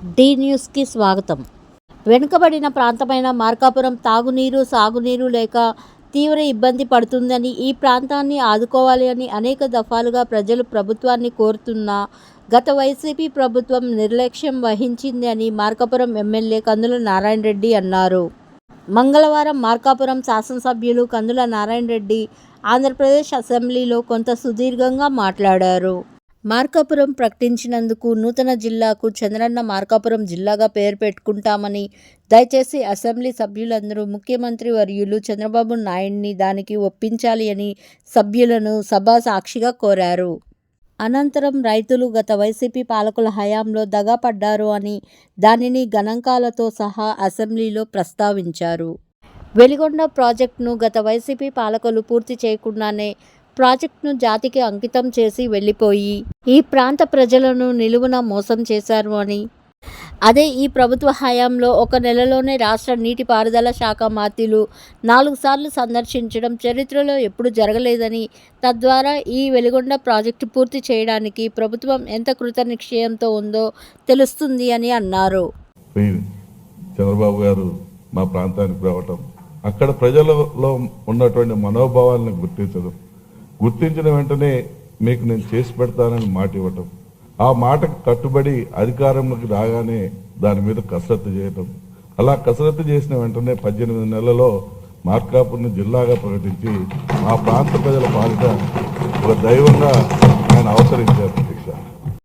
D న్యూస్కి స్వాగతం. వెనుకబడిన ప్రాంతమైన మార్కాపురం తాగునీరు సాగునీరు లేక తీవ్ర ఇబ్బంది పడుతుందని ఈ ప్రాంతాన్ని ఆదుకోవాలి అని అనేక దఫాలుగా ప్రజలు ప్రభుత్వాన్ని కోరుతున్నా గత వైసీపీ ప్రభుత్వం నిర్లక్ష్యం వహించింది అని మార్కాపురం ఎమ్మెల్యే కందుల నారాయణ రెడ్డి అన్నారు. మంగళవారం మార్కాపురం శాసనసభ్యులు కందుల నారాయణ రెడ్డి ఆంధ్రప్రదేశ్ అసెంబ్లీలో కొంత సుదీర్ఘంగా మాట్లాడారు. మార్కాపురం ప్రకటించినందుకు నూతన జిల్లాకు చంద్రన్న మార్కాపురం జిల్లాగా పేరు పెట్టుకుంటామని దయచేసి అసెంబ్లీ సభ్యులందరూ ముఖ్యమంత్రి వర్యులు చంద్రబాబు నాయుడిని దానికి ఒప్పించాలి అని సభ్యులను సభా సాక్షిగా కోరారు. అనంతరం రైతులు గత వైసీపీ పాలకుల హయాంలో దగాపడ్డారు అని దానిని గణాంకాలతో సహా అసెంబ్లీలో ప్రస్తావించారు. వెలిగొండ ప్రాజెక్టును గత వైసీపీ పాలకులు పూర్తి చేయకుండానే ప్రాజెక్టును జాతికి అంకితం చేసి వెళ్ళిపోయి ఈ ప్రాంత ప్రజలను నిలువున మోసం చేశారు అని. అదే ఈ ప్రభుత్వ హయాంలో ఒక నెలలోనే రాష్ట్ర నీటిపారుదల శాఖ మాతిలు నాలుగు సార్లు సందర్శించడం చరిత్రలో ఎప్పుడు జరగలేదని తద్వారా ఈ వెలిగొండ ప్రాజెక్టు పూర్తి చేయడానికి ప్రభుత్వం ఎంత కృతనిశ్చయంతో ఉందో తెలుస్తుంది అని అన్నారు. చంద్రబాబు గారు మా ప్రాంతానికి రావటం అక్కడ ప్రజలలో ఉన్నటువంటి మనోభావాలను గుర్తించడం గుర్తించిన వెంటనే మీకు నేను చేసి పెడతానని మాట ఇవ్వటం. ఆ మాటకు కట్టుబడి అధికారంలోకి రాగానే దాని మీద కసరత్తు చేయటం. అలా కసరత్తు చేసిన వెంటనే పద్దెనిమిది నెలలలో మార్కాపూర్ని జిల్లాగా ప్రకటించి మా ప్రాంత ప్రజల పాలిట ఒక దైవంగా ఆయన అవతరించారు.